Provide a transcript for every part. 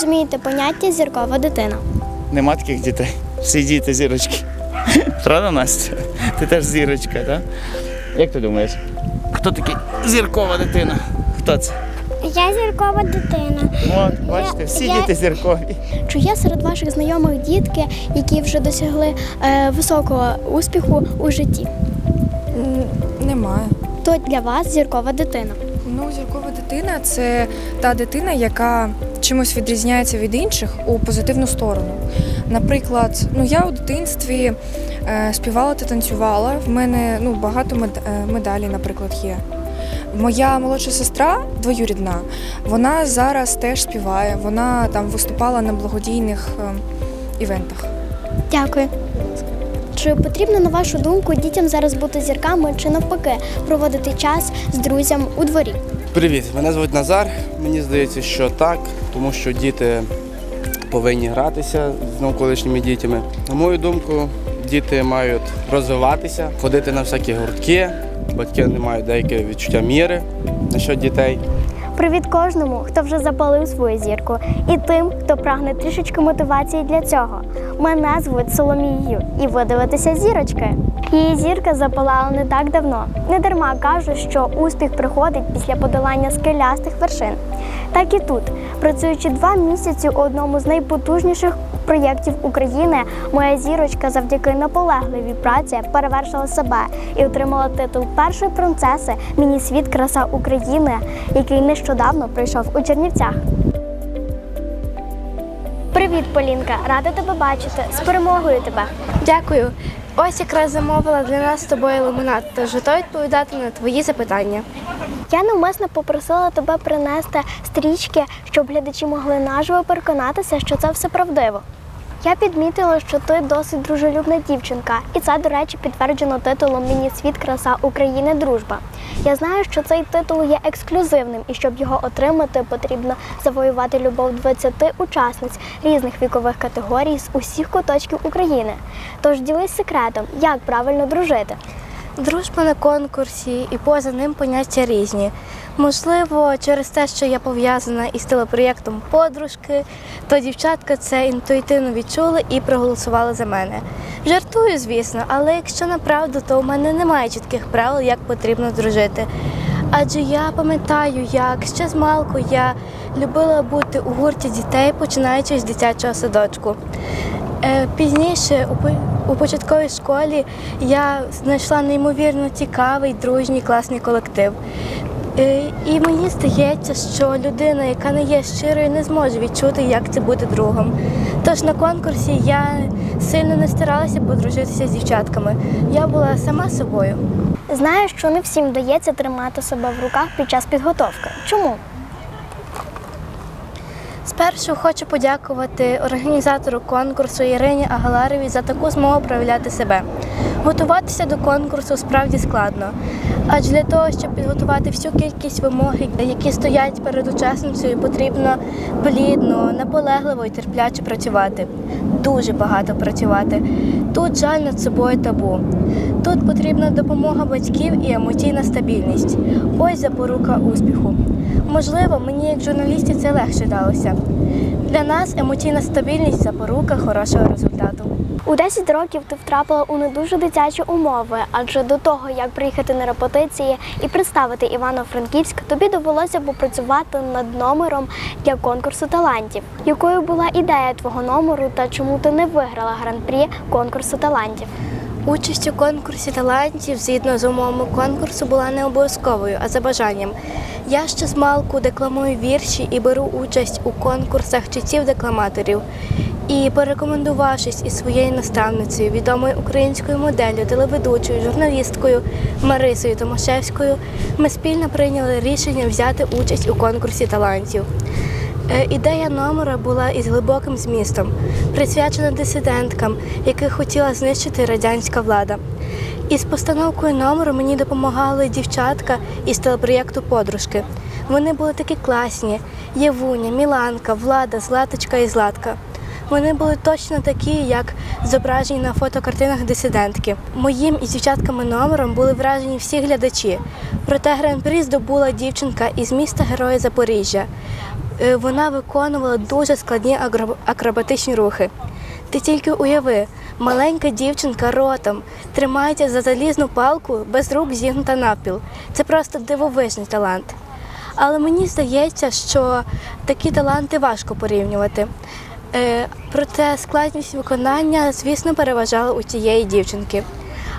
розумієте поняття зіркова дитина? Нема таких дітей. Всі діти зірочки. Правда, Настя? Ти теж зірочка, так? Як ти думаєш? Хто такий зіркова дитина? Хто це? Я зіркова дитина. От, бачите, всі я- діти зіркові. Чи є серед ваших знайомих дітки, які вже досягли е, високого успіху у житті? Немає. Хто для вас зіркова дитина? Зіркова дитина це та дитина, яка чимось відрізняється від інших у позитивну сторону. Наприклад, ну я у дитинстві е, співала та танцювала. В мене ну, багато е, медалей, наприклад, є. Моя молодша сестра, двоюрідна, вона зараз теж співає. Вона там виступала на благодійних е, івентах. Дякую. Чи потрібно, на вашу думку, дітям зараз бути зірками чи навпаки проводити час з друзям у дворі? Привіт, мене звуть Назар. Мені здається, що так, тому що діти повинні гратися з навколишніми дітьми. На мою думку, діти мають розвиватися, ходити на всякі гуртки. Батьки не мають деяке відчуття міри насчет дітей. Привіт кожному, хто вже запалив свою зірку, і тим, хто прагне трішечки мотивації для цього. Мене звуть Соломією, і ви дивитеся зірочки. Її зірка запалала не так давно. Не дарма кажуть, що успіх приходить після подолання скелястих вершин. Так і тут, працюючи два місяці у одному з найпотужніших проєктів України, моя зірочка завдяки наполегливій праці перевершила себе і отримала титул першої принцеси Міні-світ краса України, який нещодавно пройшов у Чернівцях. Привіт, Полінка! Рада тебе бачити. З перемогою тебе. Дякую. Ось якраз замовила для нас з тобою лимонад, тож готова відповідати на твої запитання. Я навмисно попросила тебе принести стрічки, щоб глядачі могли наживо переконатися, що це все правдиво. Я підмітила, що ти досить дружелюбна дівчинка, і це, до речі, підтверджено титулом Міні-світ краса України Дружба. Я знаю, що цей титул є ексклюзивним, і щоб його отримати, потрібно завоювати любов 20 учасниць різних вікових категорій з усіх куточків України. Тож ділись секретом, як правильно дружити. Дружба на конкурсі і поза ним поняття різні. Можливо, через те, що я пов'язана із телепроєктом подружки, то дівчатка це інтуїтивно відчули і проголосували за мене. Жартую, звісно, але якщо направду, то у мене немає чітких правил, як потрібно дружити. Адже я пам'ятаю, як ще з малку я любила бути у гурті дітей, починаючи з дитячого садочку. Е, Пізніше у початковій школі я знайшла неймовірно цікавий, дружній, класний колектив. Е, І мені здається, що людина, яка не є щирою, не зможе відчути, як це бути другом. Тож на конкурсі я сильно не старалася подружитися з дівчатками. Я була сама собою. Знаю, що не всім вдається тримати себе в руках під час підготовки. Чому? Спершу хочу подякувати організатору конкурсу Ірині Агаларовій за таку змогу проявляти себе. Готуватися до конкурсу справді складно, адже для того, щоб підготувати всю кількість вимог, які стоять перед учасницею, потрібно плідно, наполегливо і терпляче працювати. Дуже багато працювати. Тут жаль над собою табу. Тут потрібна допомога батьків і емоційна стабільність. Ось запорука успіху. Можливо, мені як журналісті це легше далося. Для нас емоційна стабільність запорука хорошого результату. У 10 років ти втрапила у не дуже дитячі умови, адже до того, як приїхати на репетиції і представити Івано-Франківськ, тобі довелося попрацювати над номером для конкурсу талантів. Якою була ідея твого номеру та чому ти не виграла гран-прі конкурсу талантів? Участь у конкурсі талантів згідно з умовами конкурсу була не обов'язковою, а за бажанням. Я ще з малку декламую вірші і беру участь у конкурсах читців-декламаторів. І порекомендувавшись із своєю наставницею, відомою українською моделлю, телеведучою, журналісткою Марисою Томашевською, ми спільно прийняли рішення взяти участь у конкурсі талантів. Е, Ідея номера була із глибоким змістом, присвячена дисиденткам, яких хотіла знищити радянська влада. Із постановкою номеру мені допомагали дівчатка із телепроєкту Подружки. Вони були такі класні: Євуня, Міланка, Влада, Златочка і Златка. Вони були точно такі, як зображені на фотокартинах дисидентки. Моїм із дівчатками номером були вражені всі глядачі. Проте гран-прі здобула дівчинка із міста Героя Запоріжжя. Е, вона виконувала дуже складні акробатичні рухи. Ти тільки уяви, маленька дівчинка ротом тримається за залізну палку без рук зігнута навпіл. Це просто дивовижний талант. Але мені здається, що такі таланти важко порівнювати. Е, проте складність виконання, звісно, переважала у цієї дівчинки.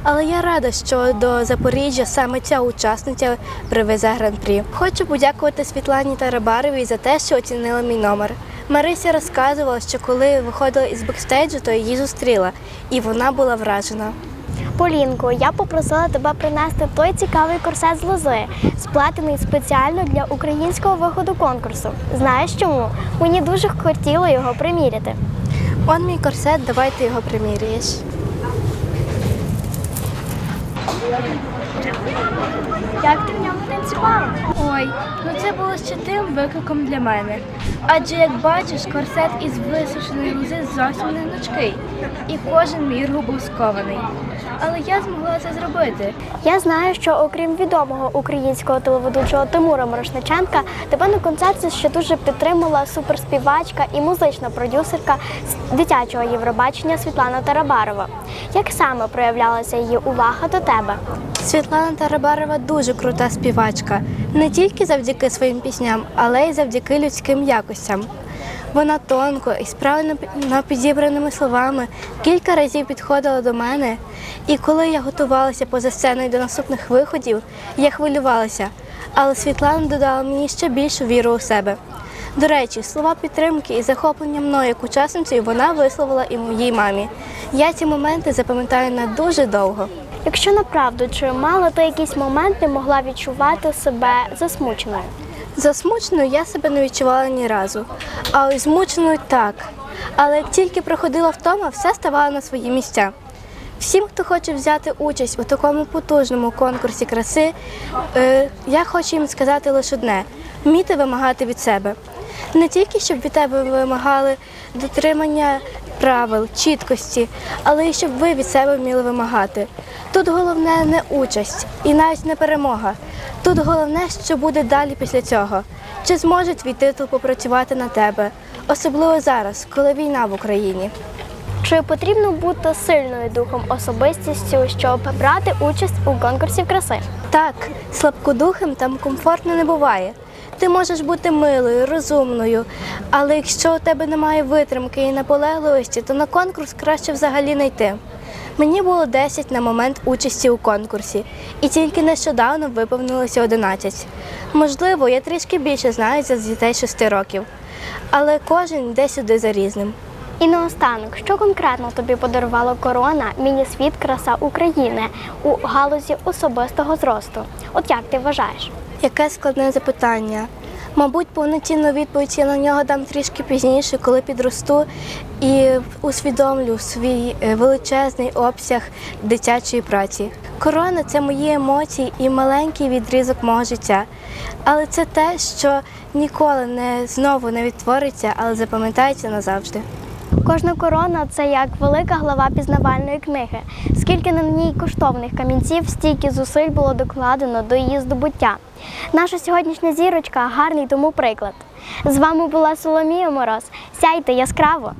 Але я рада, що до Запоріжжя саме ця учасниця привезе гран-прі. Хочу подякувати Світлані Тарабаровій за те, що оцінила мій номер. Марися розказувала, що коли виходила із бекстейджу, то її зустріла, і вона була вражена. Полінко, я попросила тебе принести той цікавий корсет з лози, сплетений спеціально для українського виходу конкурсу. Знаєш чому? Мені дуже хотіло його приміряти. Он мій корсет, давай ти його приміряєш. Як ти в ньому танцювала? Ой, ну це було ще тим викликом для мене. Адже, як бачиш, корсет із висушеної лози зовсім не гнучкий, і кожен мір був скований. Але я змогла це зробити. Я знаю, що окрім відомого українського телеведучого Тимура Морошниченка, тебе на концерті ще дуже підтримала суперспівачка і музична продюсерка з дитячого Євробачення Світлана Тарабарова. Як саме проявлялася її увага до тебе? Світлана Тарабарова дуже крута співачка, не тільки завдяки своїм пісням, але й завдяки людським якостям. Вона тонко і з правильно підібраними словами кілька разів підходила до мене, і коли я готувалася поза сценою до наступних виходів, я хвилювалася, але Світлана додала мені ще більшу віру у себе. До речі, слова підтримки і захоплення мною як учасницею вона висловила і моїй мамі. Я ці моменти запам'ятаю на дуже довго. Якщо направду, чи мала ти якісь моменти могла відчувати себе засмученою? Засмученою я себе не відчувала ні разу, а ось змученою так. Але як тільки проходила втома, все ставало на свої місця. Всім, хто хоче взяти участь у такому потужному конкурсі краси, е, я хочу їм сказати лише одне: вміти вимагати від себе. Не тільки щоб від тебе вимагали дотримання правил, чіткості, але й щоб ви від себе вміли вимагати. Тут головне не участь і навіть не перемога. Тут головне, що буде далі після цього. Чи зможе твій титул попрацювати на тебе, особливо зараз, коли війна в Україні. Чи потрібно бути сильною духом особистістю, щоб брати участь у конкурсі краси? Так, слабкодухим там комфортно не буває. Ти можеш бути милою, розумною, але якщо у тебе немає витримки і наполегливості, то на конкурс краще взагалі не йти. Мені було 10 на момент участі у конкурсі, і тільки нещодавно виповнилося 11. Можливо, я трішки більше знаю за дітей 6 років, але кожен йде сюди за різним. І наостанок, що конкретно тобі подарувала корона Міні-світ краса України у галузі особистого зросту? От як ти вважаєш? Яке складне запитання. Мабуть, повноцінну відповідь я на нього дам трішки пізніше, коли підросту і усвідомлю свій е, величезний обсяг дитячої праці. Корона це мої емоції і маленький відрізок мого життя. Але це те, що ніколи не знову не відтвориться, але запам'ятається назавжди. Кожна корона це як велика глава пізнавальної книги. Скільки на ній коштовних камінців, стільки зусиль було докладено до її здобуття. Наша сьогоднішня зірочка гарний тому приклад. З вами була Соломія Мороз. Сяйте яскраво!